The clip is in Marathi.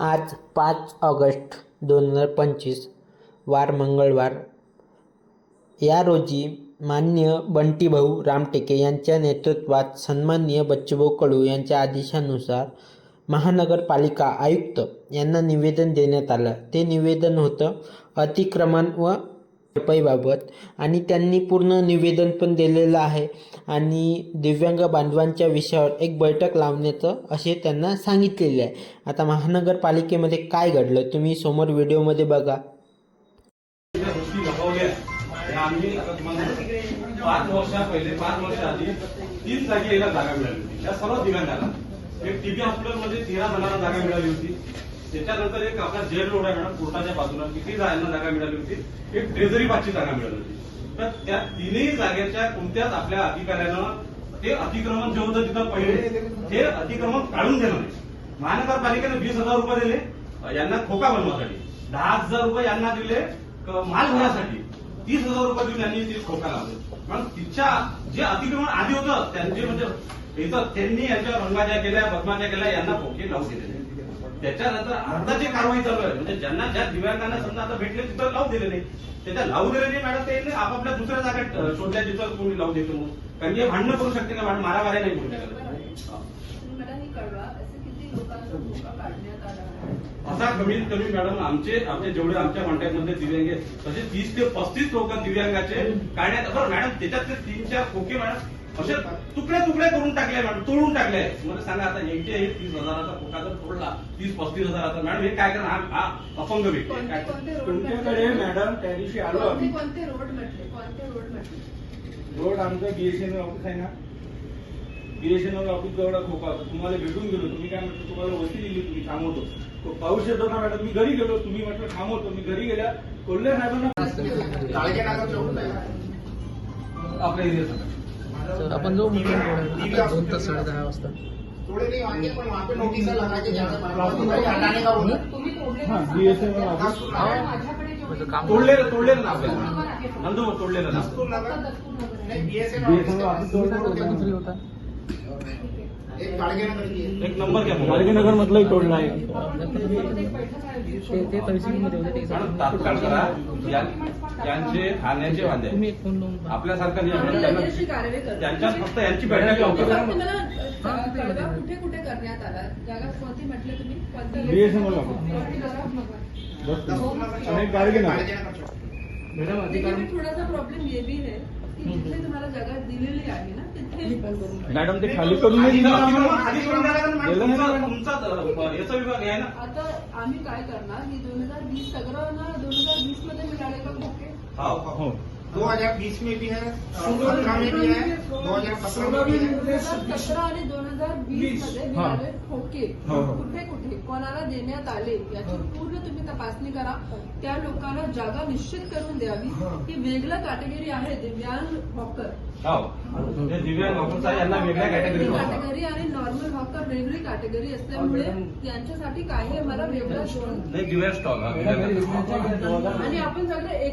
आज पाच ऑगस्ट दोन हजार पंचवीस वार मंगळवार. या रोजी माननीय बंटीभाऊ रामटेके यांच्या नेतृत्वात सन्माननीय बच्चूभाऊ कडू यांच्या आदेशानुसार महानगरपालिका आयुक्त यांना निवेदन देण्यात आलं. ते निवेदन होतं अतिक्रमण व भरपाईबाबत आणि त्यांनी पूर्ण निवेदन पण दिलेलं आहे. आणि दिव्यांग बांधवांच्या विषयावर एक बैठक लावण्याचं असे त्यांना सांगितलेले आहे. आता महानगरपालिकेमध्ये काय घडलं तुम्ही समोर व्हिडिओमध्ये बघा. आम्ही पाच वर्षा पहिले पाच वर्षाआधी तीन जागी याला जागा मिळाली होती. त्या सर्व दिव्यांगाला. एक टीबी हॉस्पिटलमध्ये तेरा जणांना जागा मिळाली होती. त्याच्यानंतर एक आपला जेल रोड आहे मॅडम कोर्टाच्या बाजूला. किती जायला जागा मिळाली होती. एक ट्रेझरी पाचची जागा मिळाली होती. तर त्या तिन्ही जागेच्या कोणत्याच आपल्या अधिकाऱ्यानं ते अतिक्रमण जे होतं तिथं पहिले ते अतिक्रमण काढून देणार नाही. महानगरपालिकेने वीस हजार रुपये दिले यांना खोका बनवण्यासाठी दहा हजार रुपये यांना दिले माल भरण्यासाठी तीस हजार रुपये देऊन यांनी ते खोका लावले. पण तिच्या जे अतिक्रमण आधी होतं त्यांचे म्हणजे इथं त्यांनी यांच्या रंगाच्या केल्या बदमाच्या केल्या यांना खोके लावून दिले त्याच्यानंतर अर्धाची कारवाई चालू आहे म्हणजे ज्यांना ज्या दिव्यांगांना समजा आता भेटले तिथं लावून दिले नाही त्याच्या लावून दिले नाही मॅडम ते आपापल्या दुसऱ्या जागेत अं, शोधल्या तिथं कोणी लावून देतो कारण हे भांडणं करू शकते का मॅडम मारामाऱ्या नाही करू असे कमीत कमी मॅडम आमचे आमचे जेवढे आमच्या कॉन्टॅक्टमध्ये दिव्यांग आहेत तसे तीस ते पस्तीस लोक दिव्यांगाचे काढण्यात बरं मॅडम त्याच्यातले तीन चार खोके मॅडम असे तुकडे तुकडे करून टाकले मॅडम तोडून टाकले. मला सांगा आता एकटे हे तीस हजाराचा खोका जर तोडला तीस पस्तीस हजाराचा मॅडम हे काय करणार? हा हा अपंग व्यक्ती. काय? तुमच्याकडे? मॅडम त्या दिवशी आलो कोणते आम्ही. कोणते रोड म्हटले? कोणते रोड म्हटले? रोड आमचं बीएसएनएल ऑफिस आहे ना. बीएसएनएल ऑफिस जवळ खोका तुम्हाला भेटून गेलो. तुम्ही काय म्हटलं तुम्हाला वस्ती दिली तुम्ही थांबवतो. पाऊस येतो ना मॅडम मी घरी गेलो. तुम्ही म्हटलं थांबवतो. मी घरी गेल्या कोल्हे साहेबांना आपल्या एरियात अपन जो मुस्लिम रोड है दोन तास साढ़े दहा वाजता. हा म्हणजे काम तोडलेलं तोडलेलं ना आपल्याला नंदू तोडलेलं ना बीएसएन ऑफिस होता एक गाड़गे नगर की है एक नंबर घ्या मोबाईल. गाडगेनगर मधलाही तोडला आहे आपण त्याच्यासोबत एक बैठक आयोजित ते ते करू. तहसीलमध्ये होते ते मॅडम तात्काळ करा या- यांचे खाण्याचे वांदे तुम्ही एक फोन लावून आपल्यासारखं नाही आम्ही आहे. त्यांना- लगेचची कारवाई करू. त्यांच्यात फक्त यांची बैठक लावतो फक्त मला अ, कळवा कुठे कुठे करण्यात आला जागा कोणती म्हटले तुम्ही कोणती BSNL ऑफिस. कोणती दस्तूर नगर. दस्तूर नगर आणि गाडगेनगर. गाड़गे नगर मॅडम देखील भी थोडासा प्रॉब्लेम ये भी है की जिथे तुम्हाला जागा दिलेली आहे ना तिथे मॅडम ते खाली करून नाही आधी दिली करून- ना. आधी करून द्यायला लागेल मॅडम. गेलं नाही तुमचा- ना. तुमचा अ, याचा विभाग आहे ना आता आम्ही काय करणार ही दोन हजार वीस सगळं ना दोन हजार वीसमध्ये मिळाले का खोके हो हो 2020 में भी है सत्रह में भी है 2017 में भी है। दोन हज़ार सतरा आणि दोन हज़ार वीस मध्ये मिळाले. हो, हो. कुठे कुठे? कोणाला देण्यात आले? याची पूर्ण तुम्ही तपासणी करा. त्या लोकांना जागा निश्चित करून द्यावी. ही. वेगळं कॅटेगरी आहे दिव्यांग हॉकर दिव्यांग यांना वेगळ्या कॅटेगरी आणि नॉर्मल हॉकर वेगळी कॅटेगरी असल्यामुळे त्यांच्यासाठी काही आम्हाला वेगळं आणि आपण सगळे एक